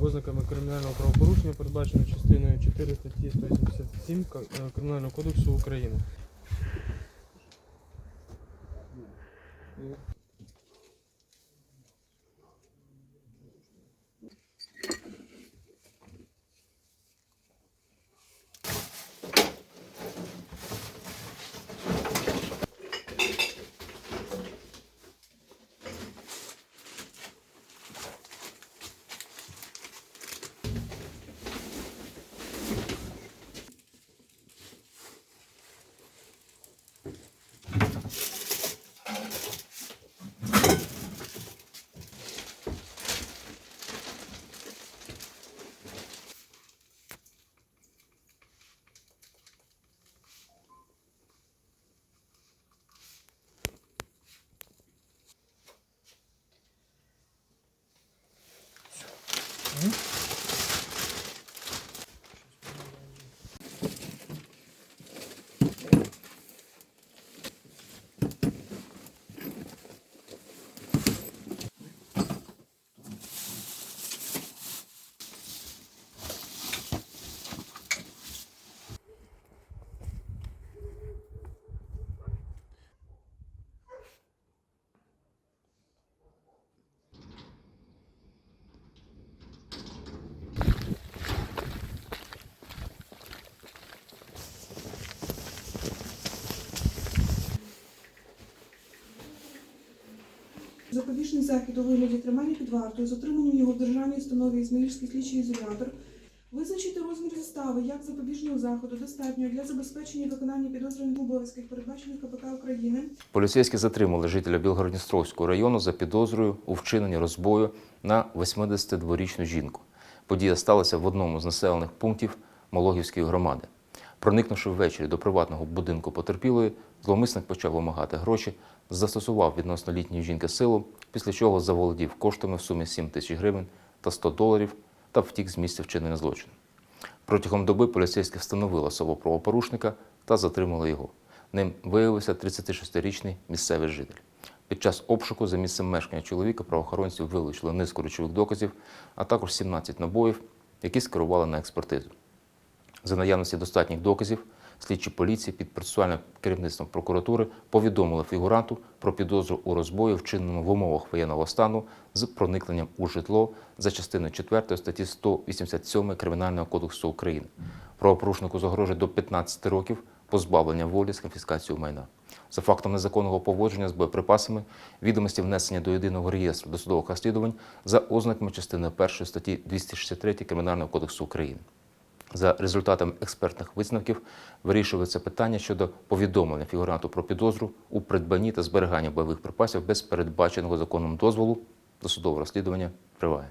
ознаками кримінального правопорушення, передбачено частиною 4 статті 187 е, Кримінального кодексу України. Запобіжний захід у вигляді тримання під вартою з отриманням його в державній установі Ізмаїльський слідчий ізолятор. Визначити розмір застави як запобіжного заходу достатньо для забезпечення виконання підозрюваних обов'язків, передбачених КПК України. Поліцейські затримали жителя Білгородністровського району за підозрою у вчиненні розбою на 82-річну жінку. Подія сталася в одному з населених пунктів Мологівської громади. Проникнувши ввечері до приватного будинку потерпілої, зловмисник почав вимагати гроші, застосував відносно літньої жінки силу, після чого заволодів коштами в сумі 7 тисяч гривень та 100 доларів та втік з місця вчинення злочину. Протягом доби поліцейські встановили особу правопорушника та затримали його. Ним виявився 36-річний місцевий житель. Під час обшуку за місцем мешкання чоловіка правоохоронці вилучили низку речових доказів, а також 17 набоїв, які скерували на експертизу. За наявності достатніх доказів, слідчі поліції під процесуальним керівництвом прокуратури повідомили фігуранту про підозру у розбої, вчиненому в умовах воєнного стану з проникненням у житло за частиною 4 статті 187 Кримінального кодексу України. Правопорушнику загрожує до 15 років позбавлення волі з конфіскацією майна. За фактом незаконного поводження з боєприпасами, відомості внесення до єдиного реєстру досудових розслідувань за ознаками частини 1 статті 263 Кримінального кодексу України. За результатами експертних висновків вирішується питання щодо повідомлення фігуранту про підозру у придбанні та зберіганні бойових припасів без передбаченого законом дозволу. Досудове розслідування триває.